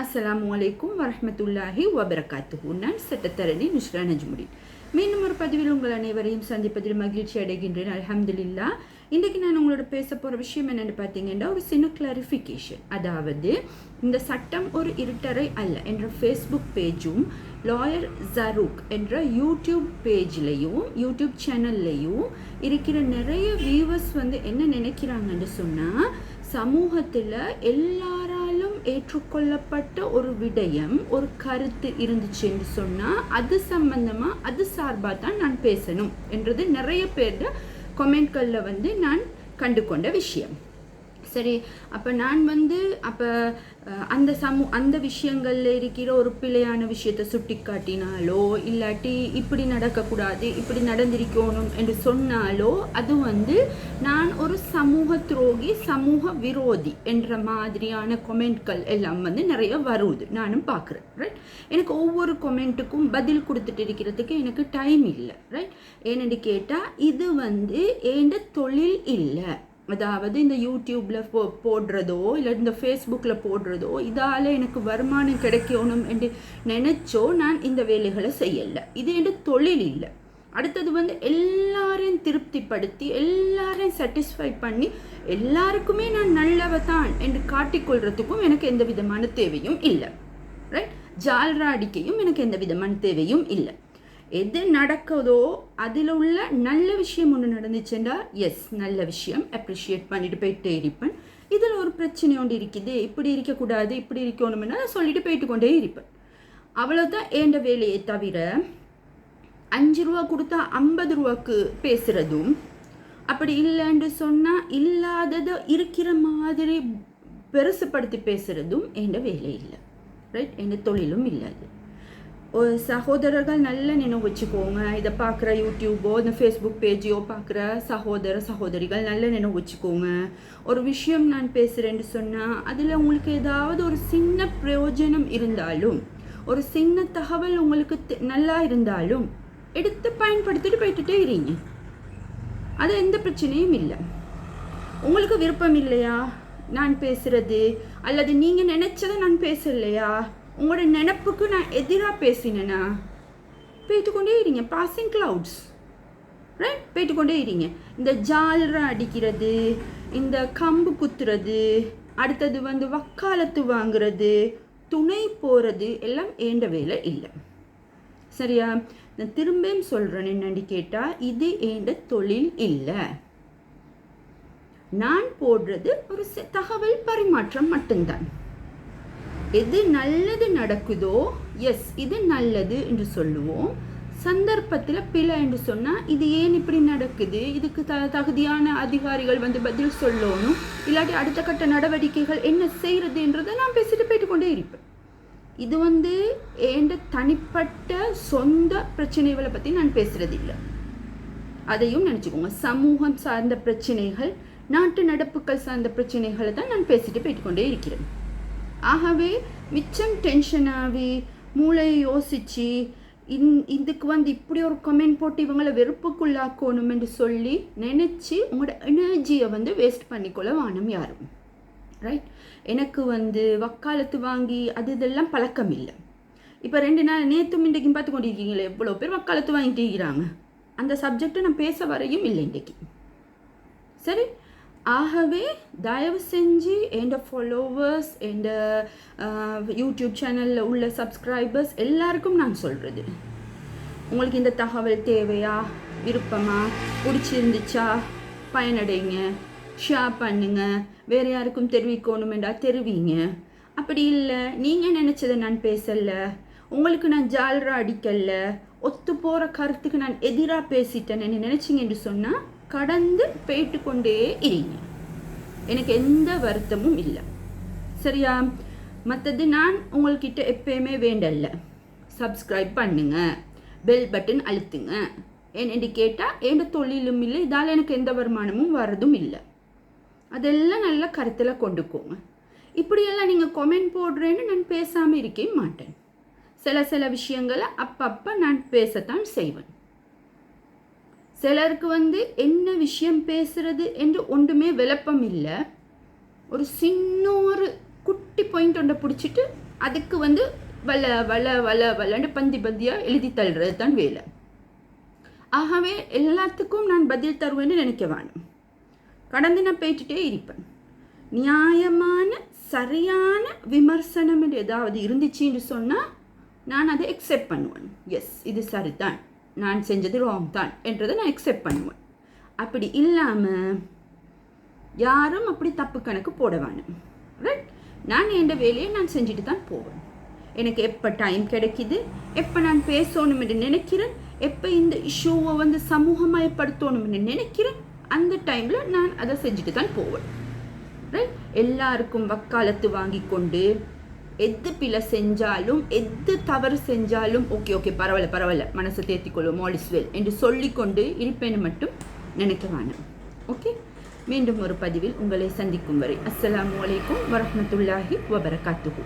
அஸ்ஸலாமு அலைக்கும் வரமத்துல்லாஹி வபரகாத்துஹு நான் சட்டத்தரணி நுஸ்ரா நஜ்முடின் மீண்டும் ஒரு பதிவில் உங்கள் அனைவரையும் சந்திப்பதில் மகிழ்ச்சி அடைகின்றேன். அலமதுல்லா இன்றைக்கு நான் உங்களோட பேச போகிற விஷயம் என்னென்னு பார்த்தீங்கன்னா ஒரு சின்ன கிளாரிஃபிகேஷன் அதாவது இந்த சட்டம் ஒரு இருட்டரை அல்ல என்ற ஃபேஸ்புக் பேஜும் லாயர் ஜரூக் என்ற யூடியூப் பேஜ்லேயும் யூடியூப் சேனல்லையும் இருக்கிற நிறைய வியூவர்ஸ் வந்து என்ன நினைக்கிறாங்கன்னு சொன்னால் சமூகத்தில் எல்லா ஏற்றுக்கொள்ளப்பட்ட ஒரு விடயம் ஒரு கருத்து இருந்துச்சுன்னு சொன்னால் அது சம்பந்தமாக அது சார்பாக தான் நான் பேசணும் என்றது நிறைய பேர்கிட்ட கொமெண்ட்களில் வந்து நான் கண்டு கொண்ட விஷயம். சரி அப்போ நான் வந்து அப்போ அந்த சமூ அந்த விஷயங்களில் இருக்கிற ஒரு பிழையான விஷயத்தை சுட்டி காட்டினாலோ இல்லாட்டி இப்படி நடக்கக்கூடாது இப்படி நடந்திருக்கணும் என்று சொன்னாலோ அது வந்து நான் ஒரு சமூக துரோகி சமூக விரோதி என்ற மாதிரியான கொமெண்ட்கள் எல்லாம் வந்து நிறைய வருது. நானும் பார்க்குறேன் ரைட் எனக்கு ஒவ்வொரு கொமெண்ட்டுக்கும் பதில் கொடுத்துட்டு இருக்கிறதுக்கு எனக்கு டைம் இல்லை ரைட் ஏன்னு கேட்டால் இது வந்து ஏண்ட தொழில் இல்லை. அதாவது இந்த யூடியூப்பில் போ போடுறதோ இல்லை இந்த ஃபேஸ்புக்கில் போடுறதோ இதால் எனக்கு வருமானம் கிடைக்கணும் என்று நினச்சோ நான் இந்த வேலைகளை செய்யலை. இது என் தொழில் இல்லை. அடுத்தது வந்து எல்லாரையும் திருப்திப்படுத்தி எல்லாரையும் சாட்டிஸ்ஃபை பண்ணி எல்லாருக்குமே நான் நல்லவ தான் என்று காட்டிக்கொள்றதுக்கும் எனக்கு எந்த விதமான தேவையும் இல்லை. ரைட் ஜால்ரா அடிக்கையும் எனக்கு எந்த விதமான தேவையும் இல்லை. எது நடக்குதோ அதில் உள்ள நல்ல விஷயம் ஒன்று நடந்துச்சுண்டா எஸ் நல்ல விஷயம். அப்ரிஷியேட் பண்ணிட்டு போயிட்டே இருப்பேன் இதில் ஒரு பிரச்சனை ஒன்று இருக்குது இப்படி இருக்கக்கூடாது இப்படி இருக்கணும்னா சொல்லிட்டு போயிட்டு கொண்டே இருப்பேன். அவ்வளோதான் ஏண்ட வேலையை தவிர அஞ்சு ரூபா கொடுத்தா ஐம்பது ரூபாக்கு பேசுகிறதும் அப்படி இல்லைன்னு சொன்னால் இல்லாததை இருக்கிற மாதிரி பெருசுப்படுத்தி பேசுகிறதும் என் வேலை இல்லை. ரைட் என் தொழிலும் இல்லை அது ஒரு சகோதரர்கள் நல்ல நினைவு வச்சுக்கோங்க இதை பார்க்குற யூடியூபோ இந்த ஃபேஸ்புக் பேஜையோ பார்க்குற சகோதர சகோதரிகள் நல்ல நினைவு வச்சுக்கோங்க ஒரு விஷயம் நான் பேசுகிறேன்னு சொன்னால் அதில் உங்களுக்கு ஏதாவது ஒரு சின்ன பிரயோஜனம் இருந்தாலும் ஒரு சின்ன தகவல் உங்களுக்கு நல்லா இருந்தாலும் எடுத்து பயன்படுத்திட்டு போயிட்டுட்டே இருங்க அது எந்த பிரச்சனையும் இல்லை உங்களுக்கு விருப்பம் இல்லையா நான் பேசுறது அல்லது நீங்கள் நினச்சதை நான் பேசலையா உங்களோட நினப்புக்கு நான் எதிராக பேசினேனா? போயிட்டு கொண்டே இருங்க பாசிங் கிளவுட்ஸ் ரைட் போயிட்டு கொண்டே இருங்க. இந்த ஜாலரை அடிக்கிறது இந்த கம்பு குத்துறது அடுத்தது வந்து வக்காலத்து வாங்குறது துணை போகிறது எல்லாம் ஏண்ட வேலை இல்லை. சரியா? நான் திரும்பியும் சொல்கிறேன் என்னன்னு கேட்டால் இது ஏண்ட தொழில் இல்லை. நான் போடுறது ஒரு தகவல் பரிமாற்றம் மட்டும்தான். எது நல்லது நடக்குதோ எஸ் இது நல்லது என்று சொல்லுவோம். சந்தர்ப்பத்தில் பிழை என்று சொன்னால் இது ஏன் இப்படி நடக்குது? இதுக்கு த தகுதியான அதிகாரிகள் வந்து பதில் சொல்லணும். இல்லாட்டி அடுத்த கட்ட நடவடிக்கைகள் என்ன செய்கிறதுன்றதை நான் பேசிட்டு போயிட்டு கொண்டே இருப்பேன். இது வந்து ஏண்ட தனிப்பட்ட சொந்த பிரச்சனைகளை பற்றி நான் பேசுகிறது இல்லை அதையும் நினச்சிக்கோங்க. சமூகம் சார்ந்த பிரச்சனைகள் நாட்டு நடப்புகள் சார்ந்த பிரச்சனைகளை தான் நான் பேசிட்டு போயிட்டு கொண்டே இருக்கிறேன். ஆகவே மிச்சம் டென்ஷன் ஆகி மூளையை யோசித்து இந் இதுக்கு வந்து இப்படி ஒரு கமெண்ட் போட்டு இவங்களை வெறுப்புக்குள்ளாக்கணுமென்று சொல்லி நினச்சி உங்களோட எனர்ஜியை வந்து வேஸ்ட் பண்ணிக்கொள்ள வானம் யாரும். ரைட் எனக்கு வந்து வக்காலத்து வாங்கி அது இதெல்லாம் பழக்கம் இல்லை. இப்போ ரெண்டு நாள் நேற்றும் இன்றைக்கும் பார்த்து கொண்டிருக்கீங்களே எவ்வளோ பேர் வக்காலத்து வாங்கிட்டு இருக்கிறாங்க? அந்த சப்ஜெக்டை நான் பேச வரையும் இல்லை இன்றைக்கு. சரி? ஆகவே தயவு செஞ்சு எந்த ஃபாலோவர்ஸ் எந்த யூடியூப் சேனலில் உள்ள சப்ஸ்கிரைபர்ஸ் எல்லாருக்கும் நான் சொல்கிறது உங்களுக்கு இந்த தகவல் தேவையா? விருப்பமா? பிடிச்சிருந்துச்சா? பயனடைங்க. ஷேர் பண்ணுங்கள் வேறு யாருக்கும் தெரிவிக்கணுமெண்டா தெரிவிங்க. அப்படி இல்லை. நீங்கள் நினச்சதை நான் பேசலை. உங்களுக்கு நான் ஜாலரா அடிக்கலை. ஒத்து போகிற கருத்துக்கு நான் எதிராக பேசிட்டேன்னு நினச்சிங்கன்னு சொன்னால் கடந்து போயிட்டு கொண்டே இருங்க. எனக்கு எந்த வருத்தமும் இல்லை. சரியா? மற்றது நான் உங்கள்கிட்ட எப்பயுமே வேண்டல்ல. சப்ஸ்கிரைப் பண்ணுங்க. பெல் பட்டன் அழுத்துங்க. ஏன்னு கேட்டால் எந்த தொழிலும் இல்லை. இதால் எனக்கு எந்த வருமானமும் வரதும் இல்லை. அதெல்லாம் நல்லா கருத்தில் கொண்டுக்கோங்க. இப்படியெல்லாம் நீங்கள் கொமெண்ட் போடுறேன்னு நான் பேசாமல் இருக்கவே மாட்டேன். சில சில விஷயங்களை அப்பப்போ நான் பேசத்தான் செய்வேன். சிலருக்கு வந்து என்ன விஷயம் பேசுறது என்று ஒன்றுமே விளப்பம் இல்லை. ஒரு சின்ன ஒரு குட்டி பாயிண்ட் ஒன்றை பிடிச்சிட்டு அதுக்கு வந்து வள வள வள வளன்னு பந்தி பந்தியாக எழுதி தள்ளுறது தான் வேலை. ஆகவே எல்லாத்துக்கும் நான் பதில் தருவேன்னு நினைக்க வேணும். கடந்து நான் போயிட்டுட்டே இருப்பேன். நியாயமான சரியான விமர்சனம் ஏதாவது இருந்துச்சுன்னு சொன்னால் நான் அதை எக்ஸெப்ட் பண்ணுவேன். எஸ் இது சரிதான். நான் செஞ்சது ராங் தான் என்றதை நான் எக்ஸெப்ட் பண்ணுவேன். அப்படி இல்லாமல் யாரும் அப்படி தப்பு கணக்கு போட வேணும். ரைட் நான் என் வேலையை நான் செஞ்சுட்டு தான் போவேன். எனக்கு எப்போ டைம் கிடைக்கிது? எப்போ நான் பேசணும்னு நினைக்கிறேன்? எப்போ இந்த இஷ்யூவை வந்து சமூகமயப்படுத்தணும்னு நினைக்கிறேன்? அந்த டைமில் நான் அதை செஞ்சுட்டு தான் போவேன். ரைட் எல்லாருக்கும் வக்காலத்து வாங்கி கொண்டு எது பிழை செஞ்சாலும் எது தவறு செஞ்சாலும் ஓகே ஓகே பரவாயில்ல பரவாயில்ல. மனசை தேர்த்திக்கொள்வோம் ஆல் இஸ் வெல் என்று சொல்லிக்கொண்டு இருப்பேன்னு மட்டும் நினைக்க வேணும். ஓகே மீண்டும் ஒரு பதிவில் உங்களை சந்திக்கும் வரை. அஸ்லாம் அலைக்கும் வரஹ்மத்துல்லாஹி வபரகாத்துஹு.